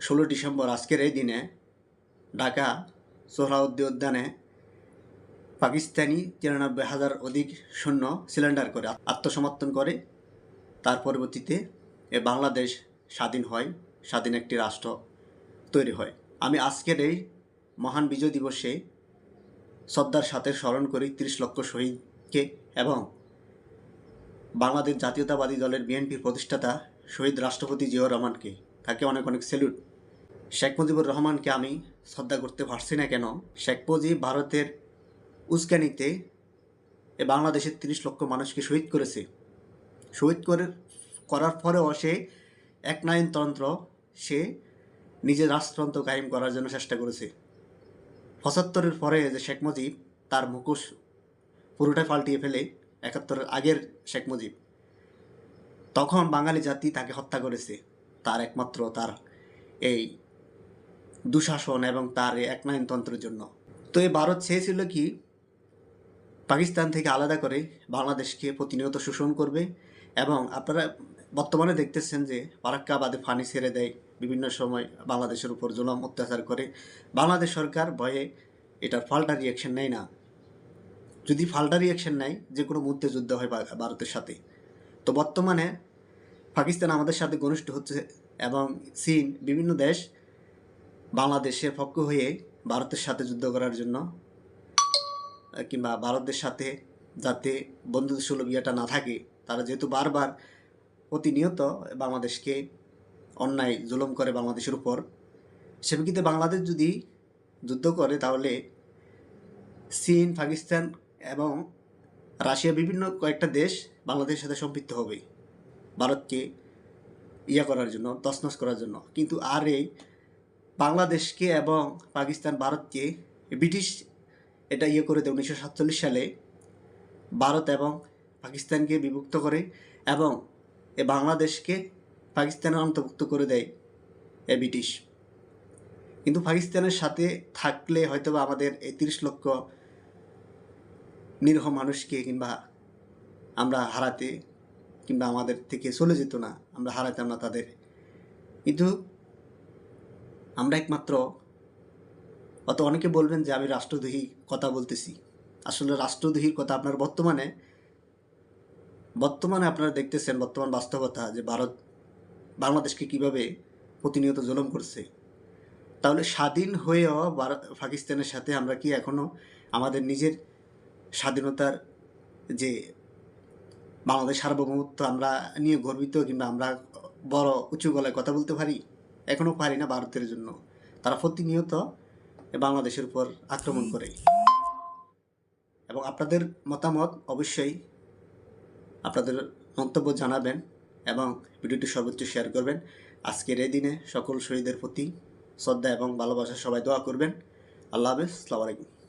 ষোলো ডিসেম্বর, আজকের এই দিনে ঢাকা সোহরাউদ্দি উদ্যানে পাকিস্তানি তিরানব্বই হাজার অধিক সৈন্য সিলিন্ডার করে আত্মসমর্পণ করে। তার পরবর্তীতে এ বাংলাদেশ স্বাধীন হয়, স্বাধীন একটি রাষ্ট্র তৈরি হয়। আমি আজকের এই মহান বিজয় দিবসে শ্রদ্ধার সাথে স্মরণ করি তিরিশ লক্ষ শহীদকে এবং বাংলাদেশ জাতীয়তাবাদী দলের বিএনপির প্রতিষ্ঠাতা শহীদ রাষ্ট্রপতি জিয়াউর রহমানকে। তাকে অনেক অনেক স্যালুট। শেখ মুজিবুর রহমানকে আমি শ্রদ্ধা করতে পারছি না কেন? শেখ মুজিব ভারতের উস্কানিতে এ বাংলাদেশের তিরিশ লক্ষ মানুষকে শহীদ করেছে। শহীদ করে, করার পরেও সে এক তন্ত্র সে নিজের রাষ্ট্রতন্ত্র কায়েম করার জন্য চেষ্টা করেছে। পঁচাত্তরের পরে যে শেখ মুজিব তার মুখোশ পুরোটাই পাল্টিয়ে ফেলে, একাত্তরের আগের শেখ মুজিব। তখন বাঙালি জাতি তাকে হত্যা করেছে। তার একমাত্র, তার এই দুঃশাসন এবং তার একনায়নতন্ত্রের জন্য। তো এই ভারত চেয়েছিল কি, পাকিস্তান থেকে আলাদা করে বাংলাদেশকে প্রতিনিয়ত শোষণ করবে এবং আপনারা বর্তমানে দেখতেছেন যে ফারাক্কা বাদে ফানি ছেড়ে দেয়, বিভিন্ন সময় বাংলাদেশের উপর জুলম, অত্যাচার করে। বাংলাদেশ সরকার ভয়ে এটার ফাল্টা রিয়াকশন নেয় না। যদি ফাল্টা রিয়াকশন নেয়, যে কোনো মুহূর্তে যুদ্ধ হয় ভারতের সাথে। তো বর্তমানে পাকিস্তান আমাদের সাথে ঘনিষ্ঠ হচ্ছে এবং চীন বিভিন্ন দেশ বাংলাদেশের পক্ষ হয়ে ভারতের সাথে যুদ্ধ করার জন্য কিংবা ভারতের সাথে যাতে বন্ধুত্বসুলভ ইয়েটা না থাকে, তারা যেহেতু বারবার প্রতিনিয়ত বাংলাদেশকে অন্যায়, জুলুম করে বাংলাদেশের উপর সেপ্রেক্ষিতে বাংলাদেশ যদি যুদ্ধ করে, তাহলে চীন, পাকিস্তান এবং রাশিয়া বিভিন্ন কয়েকটা দেশ বাংলাদেশের সাথে সম্পৃক্ত হবে, ভারতকে ইয়া করার জন্য, তছনছ করার জন্য। কিন্তু আর এই বাংলাদেশকে এবং পাকিস্তান ভারতকে ব্রিটিশ এটা ইয়ে করে দেয় উনিশশো সাতচল্লিশ সালে। ভারত এবং পাকিস্তানকে বিভক্ত করে এবং এ বাংলাদেশকে পাকিস্তানের অন্তর্ভুক্ত করে দেয় এ ব্রিটিশ। কিন্তু পাকিস্তানের সাথে থাকলে হয়তো আমাদের এই তিরিশ লক্ষ নিরীহ মানুষকে কিংবা আমরা হারাতে কিংবা আমাদের থেকে চলে যেত না, আমরা হারাতাম না তাদের। কিন্তু আমরা একমাত্র, অত অনেকে বলবেন যে আমি রাষ্ট্রদ্রোহী কথা বলতেছি। আসলে রাষ্ট্রদ্রোহীর কথা আপনার বর্তমানে বর্তমানে আপনারা দেখতেছেন বর্তমান বাস্তবতা যে ভারত বাংলাদেশকে কীভাবে প্রতিনিয়ত জুলুম করছে। তাহলে স্বাধীন হয়েও পাকিস্তানের সাথে আমরা কি এখনও আমাদের নিজের স্বাধীনতার যে বাংলাদেশ সার্বভৌমত্ব আমরা নিয়ে গর্বিত কিংবা আমরা বড় উঁচু গলায় কথা বলতে পারি? এখনও পারি না ভারতের জন্য। তারা প্রতিনিয়ত বাংলাদেশের উপর আক্রমণ করে। এবং আপনাদের মতামত অবশ্যই আপনাদের মন্তব্য জানাবেন এবং ভিডিওটি সর্বোচ্চ শেয়ার করবেন। আজকের এই দিনে সকল শহীদের প্রতি শ্রদ্ধা এবং ভালোবাসা সবাই দোয়া করবেন। আল্লাহ হাফেজ আলাইকুম।